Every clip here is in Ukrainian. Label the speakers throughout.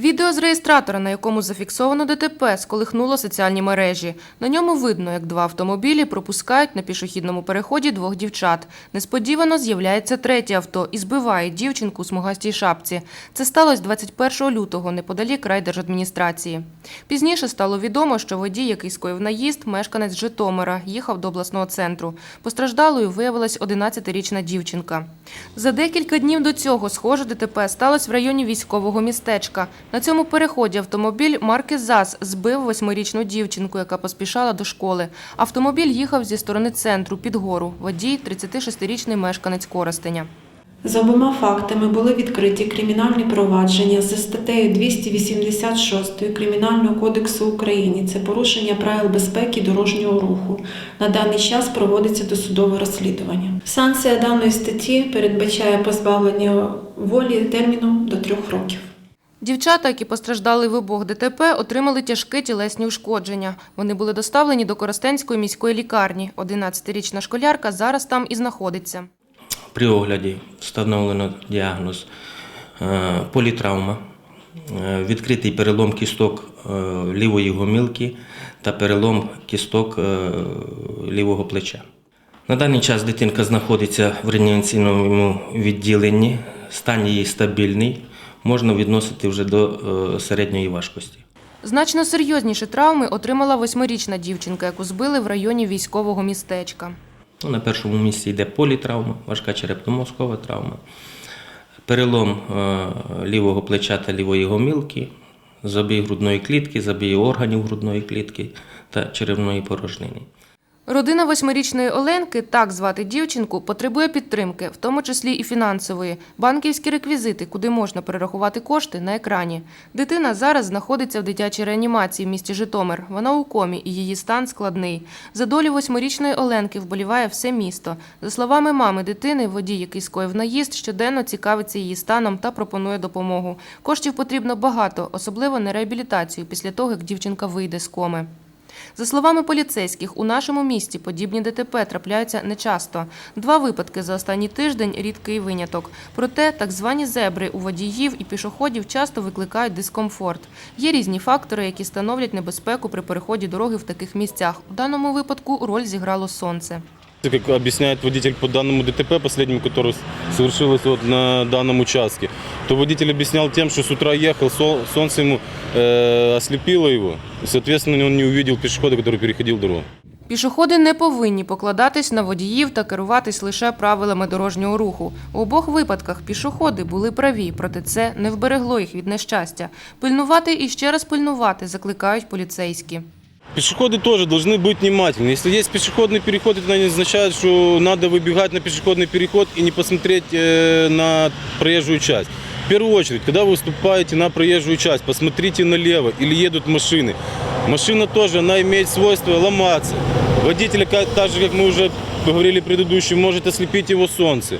Speaker 1: Відео з реєстратора, на якому зафіксовано ДТП, сколихнуло соціальні мережі. На ньому видно, як два автомобілі пропускають на пішохідному переході двох дівчат. Несподівано з'являється третє авто і збиває дівчинку у смугастій шапці. Це сталося 21 лютого неподалік райдержадміністрації. Пізніше стало відомо, що водій, який скоїв наїзд, мешканець Житомира, їхав до обласного центру. Постраждалою виявилась 11-річна дівчинка. За декілька днів до цього схоже ДТП сталося в районі військового містечка. На цьому переході автомобіль марки ЗАЗ збив восьмирічну дівчинку, яка поспішала до школи. Автомобіль їхав зі сторони центру під гору. Водій – 36-річний мешканець Коростеня.
Speaker 2: За обома фактами були відкриті кримінальні провадження за статтею 286 Кримінального кодексу України. Це порушення правил безпеки дорожнього руху. На даний час проводиться досудове розслідування. Санкція даної статті передбачає позбавлення волі терміном до трьох років.
Speaker 1: Дівчата, які постраждали в обох ДТП, отримали тяжкі тілесні ушкодження. Вони були доставлені до Коростенської міської лікарні. 11-річна школярка зараз там і знаходиться.
Speaker 3: При огляді встановлено діагноз е, політравма, е, відкритий перелом кісток е, лівої гомілки та перелом кісток лівого плеча. На даний час дитинка знаходиться в реанімаційному відділенні, стан її стабільний, можна відносити вже до е, середньої важкості.
Speaker 1: Значно серйозніші травми отримала восьмирічна дівчинка, яку збили в районі військового містечка.
Speaker 3: Ну, На першому місці йде політравма, важка черепно-мозкова травма, перелом е, лівого плеча та лівої гомілки, забій грудної клітки, забій органів грудної клітки та черевної порожнини.
Speaker 1: Родина восьмирічної Оленки, так звати дівчинку, потребує підтримки, в тому числі і фінансової. Банківські реквізити, куди можна перерахувати кошти, на екрані. Дитина зараз знаходиться в дитячій реанімації в місті Житомир. Вона у комі і її стан складний. За долю восьмирічної Оленки вболіває все місто. За словами мами дитини, водій, який скоїв наїзд, щоденно цікавиться її станом та пропонує допомогу. Коштів потрібно багато, особливо на реабілітацію після того, як дівчинка вийде з коми. За словами поліцейських, у нашому місті подібні ДТП трапляються нечасто. Два випадки за останній тиждень – рідкий виняток. Проте так звані зебри у водіїв і пішоходів часто викликають дискомфорт. Є різні фактори, які становлять небезпеку при переході дороги в таких місцях. У даному випадку роль зіграло сонце.
Speaker 4: Как объясняет водитель по данному ДТП, последнему, который совершилось вот на данном участке, то водитель объяснял тем, что с утра ехал, сол- солнце ему э, ослепило его, и, соответственно, он не увидел пешехода, который переходил дорогу.
Speaker 1: Пішоходи не повинні покладатись на водіїв та керуватись лише правилами дорожнього руху. У обох випадках пішоходи були праві, проте це не вберегло їх від нещастя. Пильнувати і ще раз пильнувати закликають поліцейські.
Speaker 4: Пешеходы тоже должны быть внимательны. Если есть пешеходный переход, это не означает, что надо выбегать на пешеходный переход и не посмотреть э, на проезжую часть. В первую очередь, когда вы выступаете на проезжую часть, посмотрите налево или едут машины. Машина тоже, она имеет свойство ломаться. Водителя, так же, как мы уже говорили предыдущий, может ослепить его солнце.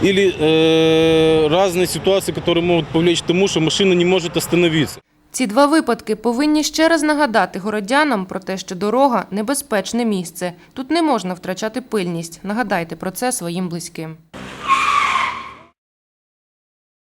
Speaker 4: Или э, разные ситуации, которые могут повлечь к тому, что машина не может остановиться.
Speaker 1: Ці два випадки повинні ще раз нагадати городянам про те, що дорога – небезпечне місце. Тут не можна втрачати пильність. Нагадайте про це своїм близьким.